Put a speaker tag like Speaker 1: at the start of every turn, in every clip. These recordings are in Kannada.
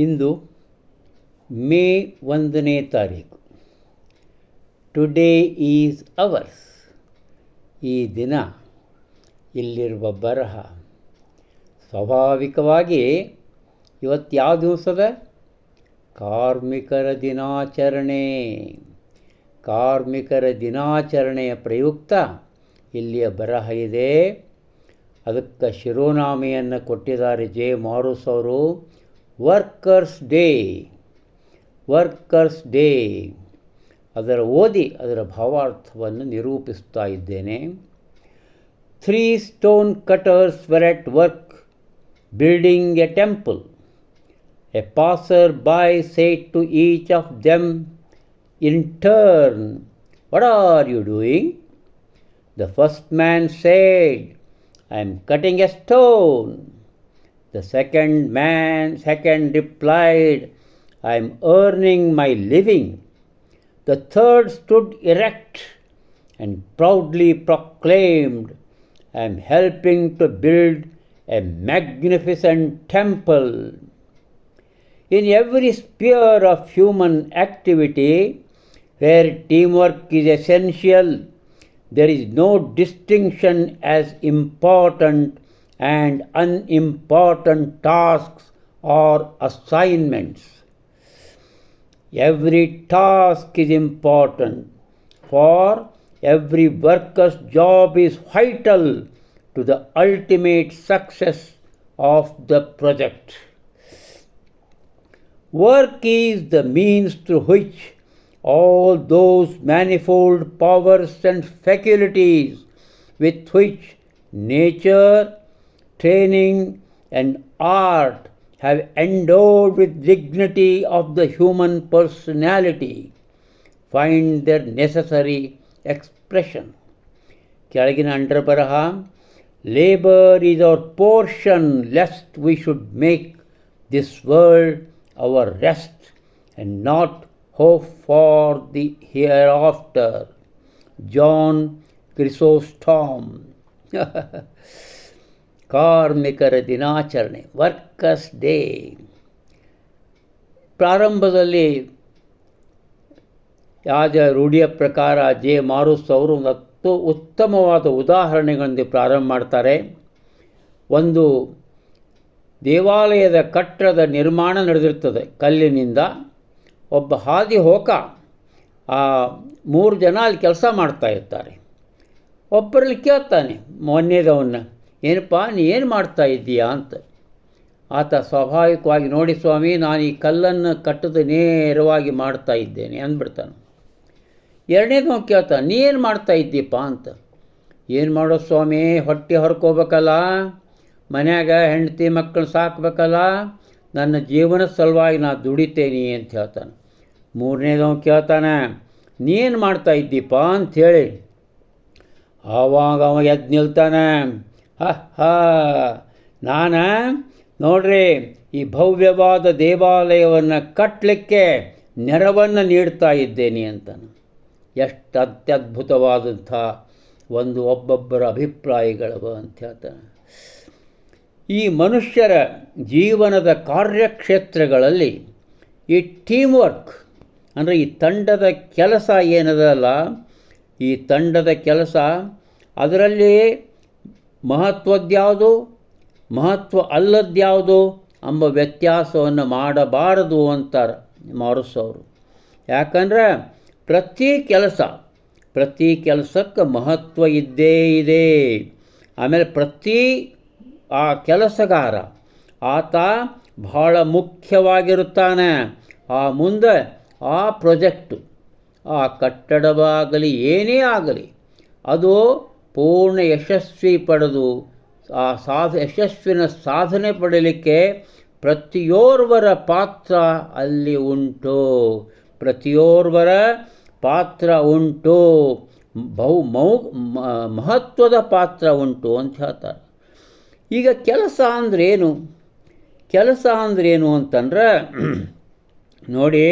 Speaker 1: ಇಂದು ಮೇ ಒಂದನೇ ತಾರೀಕು. ಟುಡೇ ಈಸ್ ಅವರ್ಸ್ ಈ ದಿನ ಇಲ್ಲಿರುವ ಬರಹ ಸ್ವಾಭಾವಿಕವಾಗಿ ಇವತ್ತು ಯಾವ ದಿವಸದ? ಕಾರ್ಮಿಕರ ದಿನಾಚರಣೆ. ಕಾರ್ಮಿಕರ ದಿನಾಚರಣೆಯ ಪ್ರಯುಕ್ತ ಇಲ್ಲಿಯ ಬರಹ ಇದೆ. ಅದಕ್ಕೆ ಶಿರೋನಾಮೆಯನ್ನು ಕೊಟ್ಟಿದ್ದಾರೆ ಜೆ ಮಾರುಸ್ ಅವರು. ವರ್ಕರ್ಸ್ ಡೇ ವರ್ಕರ್ಸ್ ಡೇ ಅದರ ಓದಿ ಅದರ ಭಾವಾರ್ಥವನ್ನು ನಿರೂಪಿಸ್ತಾ ಇದ್ದೇನೆ three stone cutters were at work building a temple a passer by said to each of them in turn what are you doing the first man said I am cutting a stone. the second man, second replied, I am earning my living. The third stood erect and proudly proclaimed, I am helping to build a magnificent temple. In every sphere of human activity, where teamwork is essential, there is no distinction as important and unimportant tasks or assignments. Every task is important, for every worker's job is vital to the ultimate success of the project. Work is the means through which all those manifold powers and faculties with which nature, training, and art have endowed with dignity of the human personality find their necessary expression. ಕೆಳಗಿನ ಅಂಡರ್ ಬರಹ labour is our portion lest we should make this world our rest and not hope for the hereafter. John Chrysostom. ಕಾರ್ಮಿಕರ ದಿನಾಚರಣೆ, ವರ್ಕರ್ಸ್ ಡೇ. ಪ್ರಾರಂಭದಲ್ಲಿ ಯಾಜ ರೂಢಿಯ ಪ್ರಕಾರ ಜೆ ಮಾರುಸ್ ಅವರು ಒಂದು ಉತ್ತಮವಾದ ಉದಾಹರಣೆಗಳೊಂದಿಗೆ ಪ್ರಾರಂಭ ಮಾಡ್ತಾರೆ. ಒಂದು ದೇವಾಲಯದ ಕಟ್ಟಡದ ನಿರ್ಮಾಣ ನಡೆದಿರ್ತದೆ ಕಲ್ಲಿನಿಂದ. ಒಬ್ಬ ಹಾದಿ ಹೋಕ ಆ ಮೂರು ಜನ ಅಲ್ಲಿ ಕೆಲಸ ಮಾಡ್ತಾ ಇರ್ತಾರೆ. ಒಬ್ಬರಲ್ಲಿ ಕೇಳ್ತಾನೆ ಮೊನ್ನೆದವನ್ನ ಏನಪ್ಪ, ನೀ ಏನು ಮಾಡ್ತಾ ಇದ್ದೀಯಾ ಅಂತ. ಆತ ಸ್ವಾಭಾವಿಕವಾಗಿ, ನೋಡಿ ಸ್ವಾಮಿ, ನಾನು ಈ ಕಲ್ಲನ್ನು ಕಟ್ಟದ ನೇರವಾಗಿ ಮಾಡ್ತಾ ಇದ್ದೇನೆ ಅಂದ್ಬಿಡ್ತಾನೆ. ಎರಡನೇದು ಕೇಳ್ತಾನೆ ನೀ ಏನು ಮಾಡ್ತಾ ಇದ್ದೀಪ್ಪ ಅಂತ. ಏನು ಮಾಡೋ ಸ್ವಾಮಿ, ಹೊಟ್ಟೆ ಹೊರ್ಕೋಬೇಕಲ್ಲ, ಮನ್ಯಾಗ ಹೆಂಡತಿ ಮಕ್ಕಳು ಸಾಕ್ಬೇಕಲ್ಲ, ನನ್ನ ಜೀವನ ಸಲುವಾಗಿ ನಾನು ದುಡಿತೇನೆ ಅಂತ ಹೇಳ್ತಾನೆ. ಮೂರನೇದು ಕೇಳ್ತಾನೆ ನೀನು ಮಾಡ್ತಾ ಇದ್ದೀಪ ಅಂಥೇಳಿ ಆವಾಗ ಅವ ಎದ್ದು ನಿಲ್ತಾನೆ ಹ ನಾನು ನೋಡ್ರಿ, ಈ ಭವ್ಯವಾದ ದೇವಾಲಯವನ್ನು ಕಟ್ಟಲಿಕ್ಕೆ ನೆರವನ್ನು ನೀಡ್ತಾ ಇದ್ದೇನೆ ಅಂತಾನೆ. ಎಷ್ಟು ಅತ್ಯದ್ಭುತವಾದಂಥ ಒಂದು ಒಬ್ಬೊಬ್ಬರ ಅಭಿಪ್ರಾಯಗಳವ ಅಂತ ಹೇಳ್ತಾನೆ. ಈ ಮನುಷ್ಯರ ಜೀವನದ ಕಾರ್ಯಕ್ಷೇತ್ರಗಳಲ್ಲಿ ಈ ಟೀಮ್ ವರ್ಕ್ ಅಂದರೆ ಈ ತಂಡದ ಕೆಲಸ ಏನದಲ್ಲ, ಈ ತಂಡದ ಕೆಲಸ ಅದರಲ್ಲಿ ಮಹತ್ವದ್ಯಾವುದು? ಮಹತ್ವ ಅಲ್ಲದ್ಯಾವುದೋ? ಎಂಬ ವ್ಯತ್ಯಾಸವನ್ನು ಮಾಡಬಾರದು ಅಂತಾರೆ ಮಾರುಸವರು. ಯಾಕಂದ್ರೆ ಪ್ರತಿ ಕೆಲಸ, ಪ್ರತಿ ಕೆಲಸಕ್ಕೆ ಮಹತ್ವ ಇದ್ದೇ ಇದೆ. ಆಮೇಲೆ ಪ್ರತಿ ಆ ಕೆಲಸಗಾರ, ಆತ ಬಹಳ ಮುಖ್ಯವಾಗಿರುತ್ತಾನೆ. ಆ ಮುಂದೆ ಆ ಪ್ರೊಜೆಕ್ಟು, ಆ ಕಟ್ಟಡವಾಗಲಿ ಏನೇ ಆಗಲಿ, ಅದು ಪೂರ್ಣ ಯಶಸ್ವಿ ಪಡೆದು ಆ ಸಾಧ, ಯಶಸ್ವಿನ ಸಾಧನೆ ಪಡೀಲಿಕ್ಕೆ ಪ್ರತಿಯೋರ್ವರ ಪಾತ್ರ ಅಲ್ಲಿ ಉಂಟು. ಪ್ರತಿಯೋರ್ವರ ಪಾತ್ರ ಉಂಟು. ಬಹು, ಮೌ ಮಹತ್ವದ ಪಾತ್ರ ಉಂಟು ಅಂತ ಹೇಳ್ತಾರೆ. ಈಗ ಕೆಲಸ ಅಂದ್ರೇನು? ಕೆಲಸ ಅಂದ್ರೇನು ಅಂತಂದ್ರೆ ನೋಡಿ,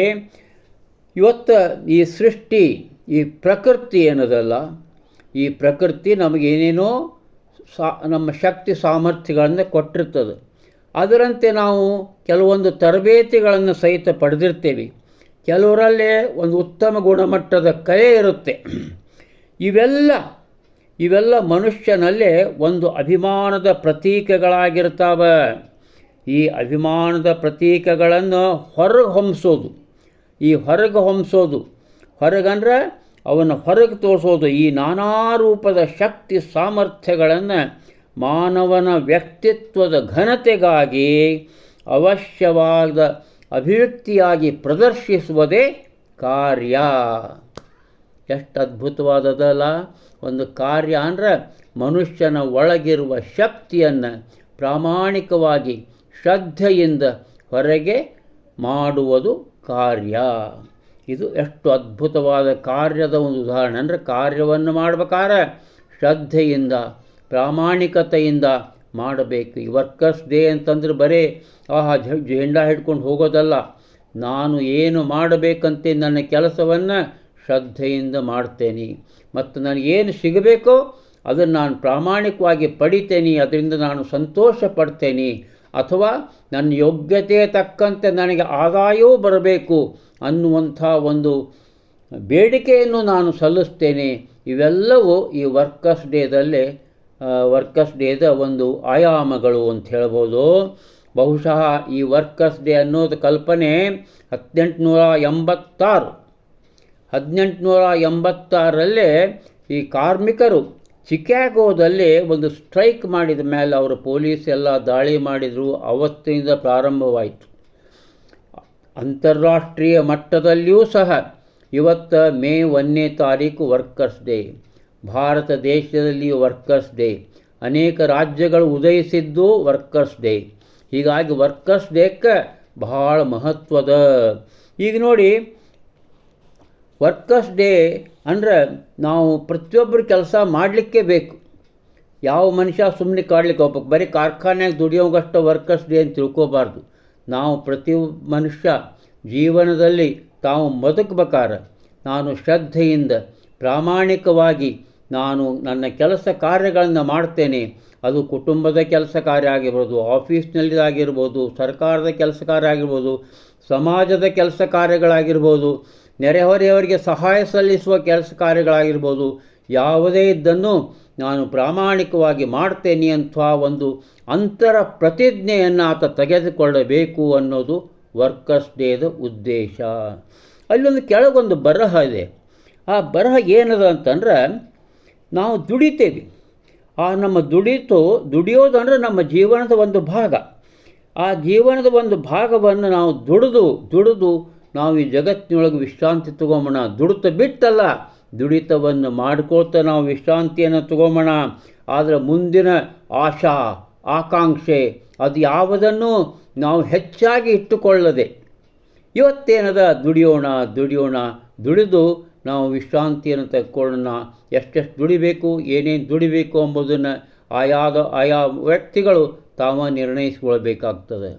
Speaker 1: ಇವತ್ತು ಈ ಸೃಷ್ಟಿ, ಈ ಪ್ರಕೃತಿ ಏನದಲ್ಲ? ಈ ಪ್ರಕೃತಿ ನಮಗೇನೇನೋ ಸಾ, ನಮ್ಮ ಶಕ್ತಿ ಸಾಮರ್ಥ್ಯಗಳನ್ನು ಕೊಟ್ಟಿರ್ತದೆ. ಅದರಂತೆ ನಾವು ಕೆಲವೊಂದು ತರಬೇತಿಗಳನ್ನು ಸಹಿತ ಪಡೆದಿರ್ತೇವೆ. ಕೆಲವರಲ್ಲೇ ಒಂದು ಉತ್ತಮ ಗುಣಮಟ್ಟದ ಕಲೆ ಇರುತ್ತೆ. ಇವೆಲ್ಲ ಇವೆಲ್ಲ ಮನುಷ್ಯನಲ್ಲೇ ಒಂದು ಅಭಿಮಾನದ ಪ್ರತೀಕಗಳಾಗಿರ್ತಾವೆ. ಈ ಅಭಿಮಾನದ ಪ್ರತೀಕಗಳನ್ನು ಹೊರಗೆ ಹೊಮ್ಸೋದು. ಈ ಹೊರಗೆ ಹೊಮ್ಸೋದು. ಹೊರಗಂದ್ರೆ ಅವನ ಹೊರಗೆ ತೋರಿಸೋದು ಈ ನಾನಾ ರೂಪದ ಶಕ್ತಿ ಸಾಮರ್ಥ್ಯಗಳನ್ನು ಮಾನವನ ವ್ಯಕ್ತಿತ್ವದ ಘನತೆಗಾಗಿ ಅವಶ್ಯವಾದ ಅಭಿವ್ಯಕ್ತಿಯಾಗಿ ಪ್ರದರ್ಶಿಸುವುದೇ ಕಾರ್ಯ. ಎಷ್ಟು ಅದ್ಭುತವಾದದಲ್ಲ. ಒಂದು ಕಾರ್ಯ ಅಂದರೆ ಮನುಷ್ಯನ ಒಳಗಿರುವ ಶಕ್ತಿಯನ್ನು ಪ್ರಾಮಾಣಿಕವಾಗಿ ಶ್ರದ್ಧೆಯಿಂದ ಹೊರಗೆ ಮಾಡುವುದು ಕಾರ್ಯ. ಇದು ಎಷ್ಟು ಅದ್ಭುತವಾದ ಕಾರ್ಯದ ಒಂದು ಉದಾಹರಣೆ. ಅಂದರೆ ಕಾರ್ಯವನ್ನು ಮಾಡಬೇಕಾದ್ರೆ ಶ್ರದ್ಧೆಯಿಂದ, ಪ್ರಾಮಾಣಿಕತೆಯಿಂದ ಮಾಡಬೇಕು. ಈ ವರ್ಕರ್ಸ್ ಡೇ ಅಂತಂದ್ರೆ ಬರೀ, ಆಹಾ ಜೆಂಡಾ ಹಿಡ್ಕೊಂಡು ಹೋಗೋದಲ್ಲ. ನಾನು ಏನು ಮಾಡಬೇಕಂತೆ ನನ್ನ ಕೆಲಸವನ್ನು ಶ್ರದ್ಧೆಯಿಂದ ಮಾಡ್ತೇನೆ. ಮತ್ತು ನನಗೇನು ಸಿಗಬೇಕೋ ಅದನ್ನು ನಾನು ಪ್ರಾಮಾಣಿಕವಾಗಿ ಪಡಿತೇನೆ. ಅದರಿಂದ ನಾನು ಸಂತೋಷ ಪಡ್ತೇನೆ. ಅಥವಾ ನನ್ನ ಯೋಗ್ಯತೆ ತಕ್ಕಂತೆ ನನಗೆ ಆದಾಯವೂ ಬರಬೇಕು. ಅನ್ನುವಂಥ ಒಂದು ಬೇಡಿಕೆಯನ್ನು ನಾನು ಸಲ್ಲಿಸ್ತೇನೆ. ಇವೆಲ್ಲವೂ ಈ ವರ್ಕರ್ಸ್ ಡೇದಲ್ಲೇ ವರ್ಕರ್ಸ್ ಡೇದ ಒಂದು ಆಯಾಮಗಳು ಅಂತ ಹೇಳ್ಬೋದು. ಬಹುಶಃ ಈ ವರ್ಕರ್ಸ್ ಡೇ ಅನ್ನೋದು ಕಲ್ಪನೆ ಹದಿನೆಂಟುನೂರ ಎಂಬತ್ತಾರು. ಹದಿನೆಂಟುನೂರ ಎಂಬತ್ತಾರಲ್ಲೇ ಈ ಕಾರ್ಮಿಕರು ಚಿಕಾಗೋದಲ್ಲಿ ಒಂದು ಸ್ಟ್ರೈಕ್ ಮಾಡಿದ ಮೇಲೆ ಅವರು ಪೊಲೀಸ್ ಎಲ್ಲ ದಾಳಿ ಮಾಡಿದರು. ಅವತ್ತಿನಿಂದ ಪ್ರಾರಂಭವಾಯಿತು. ಅಂತಾರಾಷ್ಟ್ರೀಯ ಮಟ್ಟದಲ್ಲಿಯೂ ಸಹ ಇವತ್ತು ಮೇ ಒಂದನೇ ತಾರೀಕು ವರ್ಕರ್ಸ್ ಡೇ ಭಾರತ ದೇಶದಲ್ಲಿ ವರ್ಕರ್ಸ್ ಡೇ ಅನೇಕ ರಾಜ್ಯಗಳು ಉದಯಿಸಿದ್ದು ವರ್ಕರ್ಸ್ ಡೇ ಹೀಗಾಗಿ ವರ್ಕರ್ಸ್ ಡೇಕ್ಕೆ ಬಹಳ ಮಹತ್ವದ. ಈಗ ನೋಡಿ ವರ್ಕರ್ಸ್ ಡೇ ಅಂದರೆ ನಾವು ಪ್ರತಿಯೊಬ್ಬರು ಕೆಲಸ ಮಾಡಲಿಕ್ಕೆ ಬೇಕು. ಯಾವ ಮನುಷ್ಯ ಸುಮ್ಮನೆ ಕಾಡ್ಲಿಕ್ಕೆ ಹೋಗ್ಬೇಕು? ಬರೀ ಕಾರ್ಖಾನೆಗೆ ದುಡಿಯೋಗಷ್ಟು ವರ್ಕರ್ಸ್ ಡೇ ಅಂತ ತಿಳ್ಕೋಬಾರ್ದು. ನಾವು ಪ್ರತಿ ಮನುಷ್ಯ ಜೀವನದಲ್ಲಿ ತಾವು ಬದುಕಬೇಕಾರೆ. ನಾನು ಶ್ರದ್ಧೆಯಿಂದ, ಪ್ರಾಮಾಣಿಕವಾಗಿ ನಾನು ನನ್ನ ಕೆಲಸ ಕಾರ್ಯಗಳನ್ನು ಮಾಡ್ತೇನೆ. ಅದು ಕುಟುಂಬದ ಕೆಲಸ ಕಾರ್ಯ ಆಗಿರ್ಬೋದು ಆಫೀಸ್ನಲ್ಲಿ ಆಗಿರ್ಬೋದು ಸರ್ಕಾರದ ಕೆಲಸ ಕಾರ್ಯ ಆಗಿರ್ಬೋದು, ಸಮಾಜದ ಕೆಲಸ ಕಾರ್ಯಗಳಾಗಿರ್ಬೋದು, ನೆರೆಹೊರೆಯವರಿಗೆ ಸಹಾಯ ಸಲ್ಲಿಸುವ ಕೆಲಸ ಕಾರ್ಯಗಳಾಗಿರ್ಬೋದು ಯಾವುದೇ ಇದ್ದನ್ನು ನಾನು ಪ್ರಾಮಾಣಿಕವಾಗಿ ಮಾಡ್ತೇನೆ ಅಂತ ಒಂದು ಅಂತರ ಪ್ರತಿಜ್ಞೆಯನ್ನು ಆತ ತೆಗೆದುಕೊಳ್ಳಬೇಕು ಅನ್ನೋದು ವರ್ಕರ್ಸ್ ಡೇದ ಉದ್ದೇಶ. ಅಲ್ಲೊಂದು ಕೆಳಗೊಂದು ಬರಹ ಇದೆ. ಆ ಬರಹ ಏನದ ಅಂತಂದ್ರೆ, ನಾವು ದುಡಿತೇವೆ. ಆ ನಮ್ಮ ದುಡಿತು ದುಡಿಯೋದಂದ್ರೆ ನಮ್ಮ ಜೀವನದ ಒಂದು ಭಾಗ. ಆ ಜೀವನದ ಒಂದು ಭಾಗವನ್ನು ನಾವು ದುಡಿದು ದುಡಿದು ನಾವು ಈ ಜಗತ್ತಿನೊಳಗೆ ವಿಶ್ರಾಂತಿ ತಗೊಂಬೋಣ. ದುಡಿತ ಬಿಟ್ಟಲ್ಲ. ದುಡಿತವನ್ನು ಮಾಡ್ಕೊಳ್ತಾ ನಾವು ವಿಶ್ರಾಂತಿಯನ್ನು ತಗೊಂಬೋಣ ಆದರೆ ಮುಂದಿನ ಆಶಾ, ಆಕಾಂಕ್ಷೆ, ಅದು ಯಾವುದನ್ನು ನಾವು ಹೆಚ್ಚಾಗಿ ಇಟ್ಟುಕೊಳ್ಳದೆ, ಇವತ್ತೇನದ ದುಡಿಯೋಣ ದುಡಿಯೋಣ, ದುಡಿದು ನಾವು ವಿಶ್ರಾಂತಿಯನ್ನು ತೆಗೆದುಕೊಳ್ಳೋಣ. ಎಷ್ಟೆಷ್ಟು ದುಡಿಬೇಕು, ಏನೇನು ದುಡಿಬೇಕು ಎಂಬುದನ್ನು ಆಯಾದ ಆಯಾ ವ್ಯಕ್ತಿಗಳು ತಾವ ನಿರ್ಣಯಿಸ್ಕೊಳ್ಬೇಕಾಗ್ತದೆ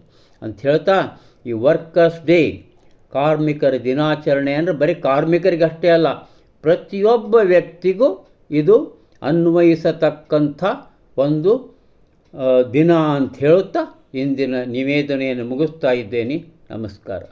Speaker 1: ಅಂತ ಹೇಳ್ತಾ, ಈ ವರ್ಕರ್ಸ್ ಡೇ, ಕಾರ್ಮಿಕರ ದಿನಾಚರಣೆ ಅಂದರೆ ಬರೀ ಕಾರ್ಮಿಕರಿಗಷ್ಟೇ ಅಲ್ಲ ಪ್ರತಿಯೊಬ್ಬ ವ್ಯಕ್ತಿಗೂ ಇದು ಅನ್ವಯಿಸತಕ್ಕಂಥ ಒಂದು ದಿನ ಅಂತ ಹೇಳುತ್ತಾ ಇಂದಿನ ನಿವೇದನೆಯನ್ನು ಮುಗಿಸ್ತಾ ಇದ್ದೇನೆ. ನಮಸ್ಕಾರ.